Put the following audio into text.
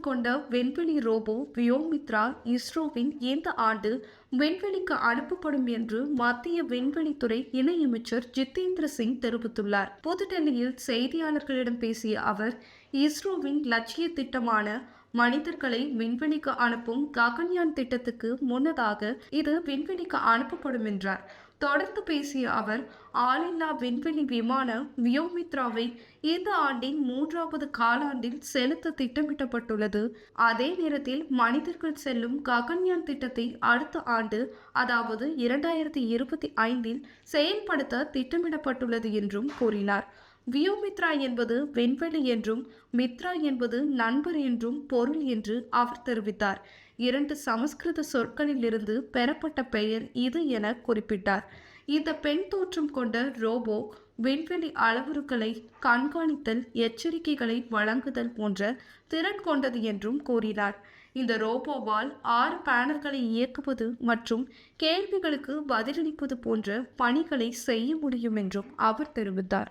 கொண்ட விண்வெளி ரோபோ வியோமித்ரா இஸ்ரோவின் இந்த ஆண்டு விண்வெளிக்கு அனுப்பப்படும் என்று மத்திய விண்வெளித்துறை இணையமைச்சர் ஜிதேந்திர சிங் தெரிவித்துள்ளார். புதுடெல்லியில் செய்தியாளர்களிடம் பேசிய அவர் இஸ்ரோவின் லட்சிய திட்டமான மனிதர்களை விண்வெளிக்கு அனுப்பும் ககன்யான் திட்டத்துக்கு முன்னதாக இது விண்வெளிக்கு அனுப்பப்படும் என்றார். தொடர்ந்து பேசிய அவர் ஆளில்லா விண்வெளி விமான வியோமித்ராவை இந்த ஆண்டின் மூன்றாவது காலாண்டில் செலுத்த திட்டமிடப்பட்டுள்ளது அதே நேரத்தில் மனிதர்கள் செல்லும் ககன்யான் திட்டத்தை அடுத்த ஆண்டு அதாவது இரண்டாயிரத்தி இருபத்தி ஐந்தில் செயல்படுத்த திட்டமிடப்பட்டுள்ளது என்றும் கூறினார். வியோமித்ரா என்பது விண்வெளி என்றும் மித்ரா என்பது நண்பர் என்றும் பொருள் என்று அவர் தெரிவித்தார். இரண்டு சமஸ்கிருத சொற்களிலிருந்து பெறப்பட்ட பெயர் இது என குறிப்பிட்டார். இந்த பெண் தோற்றம் கொண்ட ரோபோ விண்வெளி அளவுருக்களை கண்காணித்தல் எச்சரிக்கைகளை வழங்குதல் போன்ற திறன் கொண்டது என்றும் கூறினார். இந்த ரோபோவால் ஆறு பேனல்களை இயக்குவது மற்றும் கேள்விகளுக்கு பதிலளிப்பது போன்ற பணிகளை செய்ய முடியும் என்றும் அவர் தெரிவித்தார்.